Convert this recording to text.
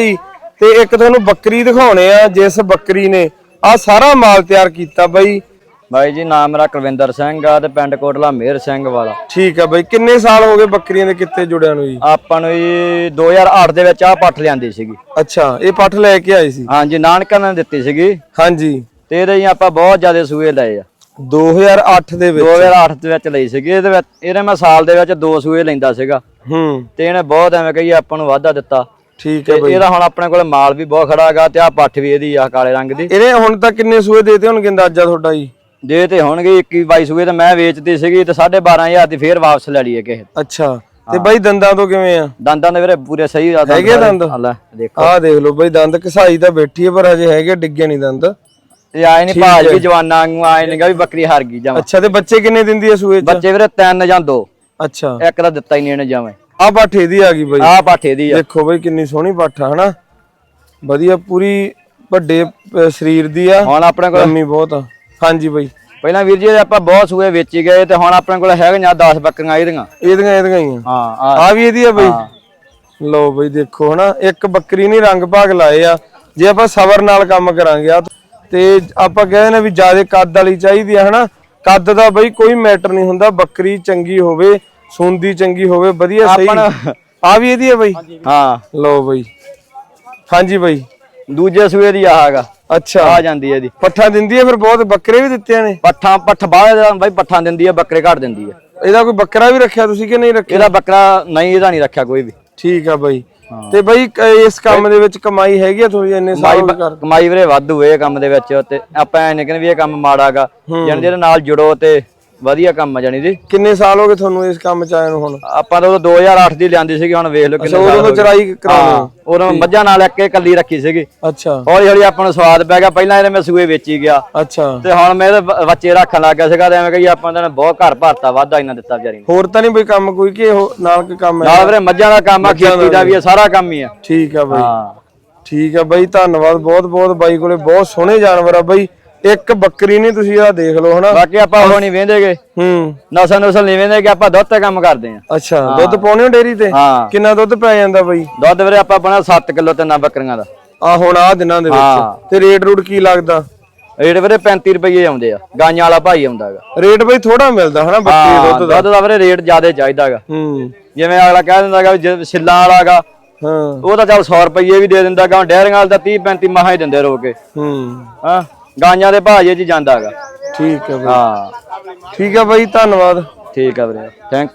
ਜੀ, ਤੇ ਇੱਕ ਤੁਹਾਨੂੰ ਬੱਕਰੀ ਦਿਖਾਉਣੇ ਆ ਜਿਸ ਬੱਕਰੀ ਨੇ ਆ ਸਾਰਾ ਮਾਲ ਤਿਆਰ ਕੀਤਾ ਬਾਈ। ਬਾਈ ਜੀ ਨਾਮ ਮੇਰਾ ਕੁਲਵਿੰਦਰ ਸਿੰਘ ਆ ਤੇ ਪਿੰਡ ਕੋਟਲਾ ਮੇਰ ਸਿੰਘ ਵਾਲਾ। ਠੀਕ ਆ ਬਾਈ ਕਿੰਨੇ ਸਾਲ ਹੋ ਗਏ ਬੱਕਰੀਆਂ ਦੇ ਕਿੱਤੇ ਜੁੜਿਆਂ ਨੂੰ ਜੀ? ਆਪਾਂ ਨੂੰ ਜੀ 2008 ਦੇ ਵਿੱਚ ਆ ਪੱਠ ਲਿਆਂਦੀ ਸੀਗੀ। ਅੱਛਾ ਇਹ ਪੱਠ ਲੈ ਕੇ ਆਏ ਸੀ? ਹਾਂਜੀ ਨਾਨਕਾਂ ਨੇ ਦਿੱਤੀ ਸੀਗੀ। ਹਾਂਜੀ। ਤੇ ਇਹਦੇ ਜੀ ਆਪਾਂ ਬਹੁਤ ਜ਼ਿਆਦਾ ਸੂਏ ਲਏ ਆ। 2008 ਦੇ ਵਿੱਚ? 2008 ਦੇ ਵਿੱਚ ਲਈ ਸੀਗੀ ਇਹਦੇ ਵਿੱਚ ਇਹਦੇ ਮੈਂ ਸਾਲ ਦੇ ਵਿੱਚ ਦੋ ਸੂਏ ਲੈਂਦਾ ਸੀਗਾ। ਹੂੰ। ਤੇ ਇਹਨੇ ਬਹੁਤ ਐਵੇਂ ਕਹੀ ਆਪਾਂ ਨੂੰ ਵਾਧਾ ਦਿੱਤਾ। ਠੀਕ ਤੇ ਹੈ ਬਾਈ। ਇਹਦਾ ਹੁਣ ਆਪਣੇ ਕੋਲ ਮਾਲ ਵੀ ਬਹੁਤ ਖੜਾ ਹੈਗਾ ਤੇ ਆ ਪੱਠ ਵੀ ਇਹਦੀ ਆ ਕਾਲੇ ਰੰਗ ਦੀ। ਇਹਨੇ ਹੁਣ ਤੱਕ ਕਿੰਨੇ ਸੂਏ ਦੇਤੇ ਹੋਣਗੇ ਅੰਦਾਜ਼ਾ ਤੁਹਾਡਾ ਜੀ? ਜੇ ਤੇ ਹੋਣਗੇ 21 22 ਸੂਏ ਤੇ ਮੈਂ ਵੇਚਦੀ ਸੀਗੀ ਤੇ 12500 ਦੀ ਫੇਰ ਵਾਪਸ ਲੈ ਲਈਏ ਕਿਸੇ ਅੱਛਾ ਤੇ ਬਾਈ ਦੰਦਾਂ ਤੋਂ ਕਿਵੇਂ ਆ? ਦੰਦਾਂ ਦੇ ਵੀਰੇ ਪੂਰੇ ਸਹੀ ਆ ਹੈਗੇ ਦੰਦ? ਲੈ ਦੇਖੋ। ਆਹ ਦੇਖ ਲਓ ਬਾਈ ਦੰਦ ਘਸਾਈ ਤਾਂ ਬੈਠੀ ਹੈ ਪਰ ਹਜੇ ਹੈਗੇ ਡਿੱਗੇ ਨਹੀਂ ਦੰਦ। ਇਹ ਆਏ ਨਹੀਂ ਭਾਜ ਵੀ ਜਵਾਨਾਂ ਵਾਂਗੂ ਆਏ ਨਹੀਂਗਾ ਵੀ ਬੱਕਰੀ ਹਾਰ ਗਈ ਜਾਵਾਂ ਅੱਛਾ ਤੇ ਬੱਚੇ ਕਿੰਨੇ ਦਿੰਦੀ ਹੈ ਸੂਏ ਚ? ਬੱਚੇ ਵੀਰੇ ਤਿੰਨ ਜਾਂ ਦੋ। ਅੱਛਾ। ਇੱਕ ਦਾ ਦਿੱਤਾ ਹੀ ਨਹੀਂ ਇਹਨੇ ਜਾਵੇਂ ਆ ਪਾਠੇ ਦੀ ਆ ਗਈ ਬਾਈ। ਆਹ ਪਾਠੇ ਦੀ ਆ। ਦੇਖੋ ਬਾਈ ਕਿੰਨੀ ਸੋਹਣੀ ਪਾਠਾ ਹਨਾ? ਵਧੀਆ ਪੂਰੀ ਵੱਡੇ ਸਰੀਰ ਦੀ ਆ। ਹੁਣ ਆਪਣੇ ਕੋਲ ਲੰਮੀ ਬਹੁਤ ਆ। ਹਾਂਜੀ ਬਾਈ। ਪਹਿਲਾਂ ਵੀਰ ਜੀ ਆਪਾਂ ਬਹੁਤ ਸੂਏ ਵੇਚੀ ਗਏ ਤੇ ਹੁਣ ਆਪਣੇ ਕੋਲ ਹੈਗੀਆਂ 10 ਬੱਕਰੀਆਂ ਇਹਦੀਆਂ। ਇਹਦੀਆਂ ਇਹਦੀਆਂ ਹੀ ਆ। ਹਾਂ ਆ। ਆ ਵੀ ਇਹਦੀ ਆ ਬਾਈ। ਲਓ ਬਾਈ ਦੇਖੋ ਹਨਾ? ਇੱਕ ਬੱਕਰੀ ਨਹੀਂ ਰੰਗ ਭਾਗ ਲਾਏ ਆ। ਜੇ ਆਪਾਂ ਸਬਰ ਨਾਲ ਕੰਮ ਕਰਾਂਗੇ ਆ ਤੇ ਆਪਾਂ ਕਹਿੰਦੇ ਨੇ ਵੀ ਜ਼ਿਆਦਾ ਕੱਦ ਵਾਲੀ ਚਾਹੀਦੀ ਆ ਹਨਾ? ਕੱਦ ਦਾ ਬਾਈ ਕੋਈ ਮੈਟਰ ਨਹੀਂ ਹੁੰਦਾ। ਬੱਕਰੀ ਚੰਗੀ ਹੋਵੇ ਸੁੰਦੀ ਚੰਗੀ ਹੋਵੇ ਵਧੀਆ ਸਹੀ। ਆਪਣ- ਆ ਵੀ ਇਹਦੀ ਆ ਬਾਈ? ਹਾਂ। ਲਓ ਬਾਈ। ਹਾਂਜੀ ਬਾਈ। ਦੂਜੇ ਸੂਏ ਦੀ ਆਹ ਹੈਗਾ। ਅੱਛਾ। ਆ ਜਾਂਦੀ ਹੈ ਇਹਦੀ। ਪੱਠਾ ਦਿੰਦੀ ਆ ਫਿਰ ਬਹੁਤ ਬੱਕਰੇ ਵੀ ਦਿੱਤੇ ਨੇ? ਪੱਠਾ ਪੱਠ ਬਾਹਰ ਬਾਈ ਪੱਠਾਂ ਦਿੰਦੀ ਆ ਬੱਕਰੇ ਘੱਟ ਦਿੰਦੀ ਆ ਇਹਦਾ ਕੋਈ ਬੱਕਰਾ ਵੀ ਰੱਖਿਆ ਤੁਸੀਂ ਕਿ ਨਹੀਂ ਰੱਖਿਆ? ਇਹਦਾ ਬੱਕਰਾ ਨਹੀਂ ਇਹਦਾ ਨਹੀਂ ਰੱਖਿਆ ਕੋਈ ਵੀ। ਠੀਕ ਆ ਬਾਈ। ਤੇ ਬਾਈ ਕ- ਇਸ ਕੰਮ ਦੇ ਵਿੱਚ ਕਮਾਈ ਹੈਗੀ ਆ ਥੋੜੀ ਇੰਨੇ ਸਾਲ ਹੋ ਗਏ ਕਮਾਈ ਵੀਰੇ ਵਾਧੂ ਇਹ ਕੰਮ ਦੇ ਵਿੱਚ। ਤੇ ਆਪਾਂ ਐ ਨਹੀਂ ਕਹਿੰਦੇ ਵੀ ਇਹ ਕੰਮ ਮਾੜਾਗਾ ਜਾਣੀ ਜਿਹਦੇ ਨਾਲ ਜੁੜੋ ਤੇ ਵਧੀਆ ਕੰਮ ਆ ਜਾਣੀ ਦੀ ਕਿੰਨੇ ਸਾਲ ਹੋ ਗਏ ਤੁਹਾਨੂੰ ਇਸ ਕੰਮ ਚ ਆਏ ਨੂੰ ਹੁਣ? ਆਪਾਂ ਤਾਂ ਉਦੋਂ 2008 ਦੀ ਲਿਆਂਦੀ ਸੀਗੀ ਹੁਣ ਵੇਖ ਲਓ ਕਿੰਨੇ ਉਦੋਂ ਸਾਲ ਹੋ ਗਏ। ਚਰਾਈ ਕਰਾਉਣੀ ਹਾਂ ਉਦੋਂ ਮੱਝਾਂ ਨਾਲ ਇੱਕ ਇੱਕ ਕੱਲੀ ਰੱਖੀ ਸੀਗੀ। ਅੱਛਾ। ਹੌਲੀ ਹੌਲੀ ਆਪਾਂ ਨੂੰ ਸਵਾਦ ਪੈ ਗਿਆ ਪਹਿਲਾਂ ਇਹਦੇ ਮੈਂ ਸੂਏ ਵੇਚੀ ਗਿਆ। ਅੱਛਾ। ਤੇ ਹੁਣ ਮੈਂ ਇਹਦੇ ਬ- ਬੱਚੇ ਰੱਖਣ ਲੱਗ ਗਿਆ ਸੀਗਾ ਤੇ ਐਵੇਂ ਕਹੀ ਆਪਾਂ ਤਾਂ ਬਹੁਤ ਘਰ ਭਰਤਾ ਵਾਧਾ ਇਹਨਾਂ ਦਿੱਤਾ ਵਿਚਾਰੀ ਨੂੰ। ਹੋਰ ਤਾਂ ਨਹੀਂ ਬਈ ਕੰਮ ਕੋਈ ਕਿ ਇਹੋ ਨਾਲ ਕੋਈ ਕੰਮ ਹੈ? ਨਾਲ ਵੀਰੇ ਮੱਝਾਂ ਦਾ ਕੰਮ ਆ ਖੇਤੀ ਦਾ ਵੀ ਆ ਸਾਰਾ ਕੰਮ ਹੀ ਆ। ਠੀਕ ਆ ਬਾਈ। ਹਾਂ। ਠੀਕ ਆ ਬਾਈ ਧੰਨਵਾਦ ਬਹੁਤ ਬਹੁਤ ਬਾਈ ਕੋਲੇ ਬਹੁਤ ਸੋਹਣੇ ਜਾਨਵਰ ਆ ਬਾਈ। ਇੱਕ ਬੱਕਰੀ ਨਹੀਂ ਤੁਸੀਂ ਆ ਦੇਖ ਲਓ ਹਨਾ? ਬਾਕੀ ਆਪਾਂ ਉਹ ਨਹੀਂ ਵੇਂਦੇਗੇ। ਹੂੰ। ਨਸਲ ਨਸਲ ਨਹੀਂ ਵੇਂਦੇ ਕਿ ਆਪਾਂ ਦੁੱਧ ਤੇ ਕੰਮ ਕਰਦੇ ਆ। ਅੱਛਾ ਦੁੱਧ ਪਾਉਣੇ ਹੋ ਡੇਰੀ ਤੇ? ਕਿੰਨਾ ਦੁੱਧ ਪੈ ਜਾਂਦਾ ਬਾਈ? ਦੁੱਧ ਵੀਰੇ ਆਪਾਂ ਬਣਾ 7 ਕਿਲੋ ਤੇ ਨਾ ਬੱਕਰੀਆਂ ਦਾ। ਆ ਹੁਣ ਆ ਦਿਨਾਂ ਦੇ। ਵਿੱਚ। ਤੇ ਰੇਟ ਰੂਟ ਕੀ ਲੱਗਦਾ? ਰੇਟ ਵੀਰੇ 35 ਰੁਪਏ ਆਉਂਦੇ ਆ। ਗਾਈਆਂ ਵਾਲਾ ਭਾਈ ਆਉਂਦਾ ਹੈਗਾ। ਰੇਟ ਬਈ ਥੋੜਾ ਮਿਲਦਾ ਹਨਾ ਬੱਕਰੀ ਦੇ ਦੁੱਧ ਦਾ। ਦੁੱਧ ਦਾ ਵੀਰੇ ਰੇਟ ਜ਼ਿਆਦਾ ਚਾਹੀਦਾ ਹੈਗਾ। ਹੂੰ। ਜਿਵੇਂ ਅਗਲਾ ਕਹਿ ਦਿੰਦਾ ਹੈਗਾ ਵੀ ਛਿੱਲਾਂ ਵਾਲਾਗਾ ਹਾਂ। ਉਹ ਤਾਂ ਚੱਲ 100 ਰੁਪਏ ਵੀ ਦੇ ਦਿੰਦਾ ਗਾ ਡੈਰਿੰਗ ਵਾਲਾ ਤਾਂ 30 35 ਮਹਾ ਹੀ ਦਿੰਦੇ ਰੋ ਕੇ। ਹੂੰ। ਹਾਂ। ਗਾਈਆਂ ਦੇ ਭਾਜੇ ਚ ਹੀ ਜਾਂਦਾ ਹੈਗਾ। ਠੀਕ ਆ ਬਾਈ। ਹਾਂ। ਠੀਕ ਆ ਬਾਈ ਧੰਨਵਾਦ। ਠੀਕ ਆ ਵੀਰੇ। ਥੈਂਕ